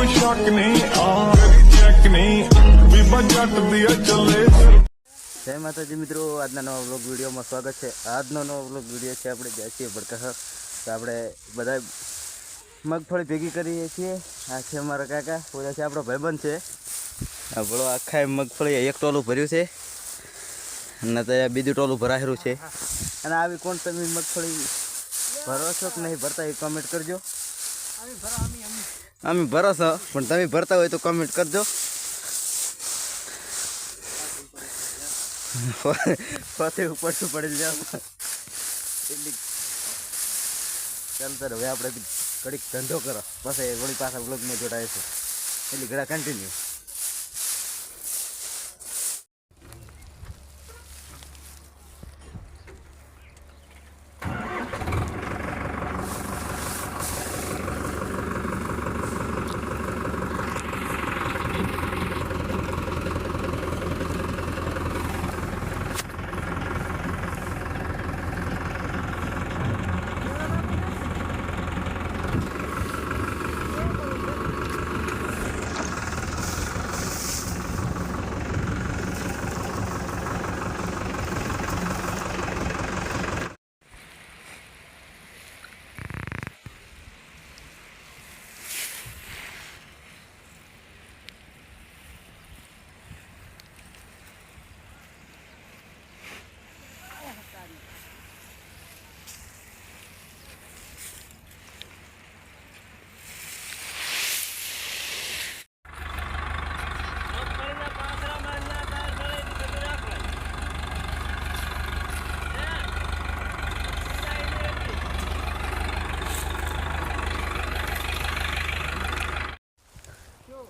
ਕੋਈ ਸ਼ੱਕ ਨਹੀਂ ਆ ਤੇਰੀ ਚੈੱਕ ਨਹੀਂ ਬੀਬਾ ਜੱਟ ਦੀ ਆ ਚੱਲੇ જય માતાજી મિત્રો આજના નવા વ્લોગ વિડીયોમાં સ્વાગત છે આજનો નવો વ્લોગ વિડીયો છે આપણે જાય છીએ ભડકા તો આપણે બધા મગફળી ભેગી કરીએ છીએ આ છે અમારા કાકા ઓલા છે આપણો ભાઈબંધ છે આ બોલો આખા મગફળી એક ટોલું ભર્યું છે અને તો બીજું ટોલું ભરાયેલું છે અને આવી કોણ તમે મગફળી ભરો છો કે નહીં ભરતા એ કમેન્ટ કરજો અમે ભરો છો પણ તમે ભરતા હોય તો કમેન્ટ કરજો. ફતે ઉપર પડી જાવ એટલી ચાલતા હવે આપણે ઘડીક ધંધો કરો. પછી વળી પાછા બ્લોગમાં જોડાય છે એટલી ઘડા કન્ટિન્યુ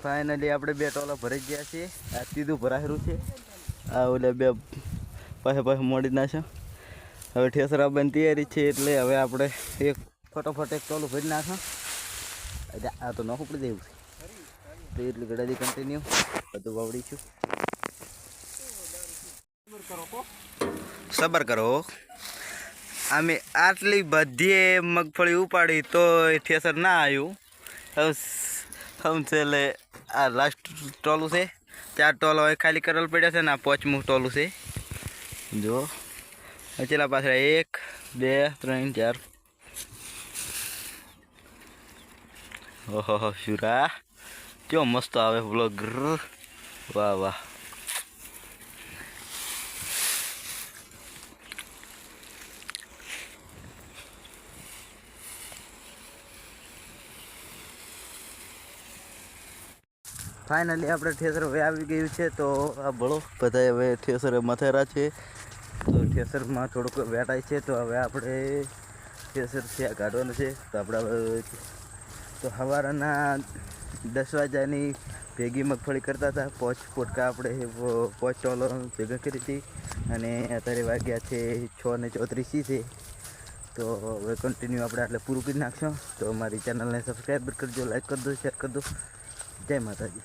ફાઇનલી આપણે બે ટોલા ભરાઈ ગયા છીએ. આ સીધું ભરાયેલું છે. આ ઓલે બે પાસે પાસે મોડી નાખ્યો હવે ઠેસર આવવાની તૈયારી છે એટલે હવે આપણે એક ફટોફટ એક ટોલું ભરી નાખો. આ તો ન પડી દેવું તો એટલી ગડાજી કન્ટિન્યુ બધું વાવડીશું સબર કરો. અમે આટલી બધી મગફળી ઉપાડી તો ઠેસર ના આવ્યું. હમ છે એટલે આ લાસ્ટ ટોલું છે. ચાર ટોલ હવે ખાલી કરેલ પડ્યા છે ને આ પાંચમું ટોલું છે. જો ચેલા પાછળ એક, બે, ત્રણ, ચાર. ઓહો શુરા. કેવો મસ્ત આવે બ્લોગ વાહ વાહ. ફાઇનલી આપણે ઠેસર હવે આવી ગયું છે તો આ ભળો બધા હવે ઠેસર મથેરા છે. તો ઠેસરમાં થોડુંક વેટાય છે તો હવે આપણે ઠેસર ત્યાં કાઢવાનું છે તો આપણે હવે તો સવારના દસ વાગ્યાની ભેગી મગફળી કરતા હતા. પોચ પોટકા આપણે પોચ ટોલો ભેગા કરી હતી અને અત્યારે વાગ્યા છે છ ને ચોત્રીસી છે. તો હવે કન્ટિન્યુ આપણે આટલે પૂરું કરી નાખશું. તો અમારી ચેનલને સબસ્ક્રાઈબ કરજો લાઈક કરજો શેર કરજો. દો જય માતાજી.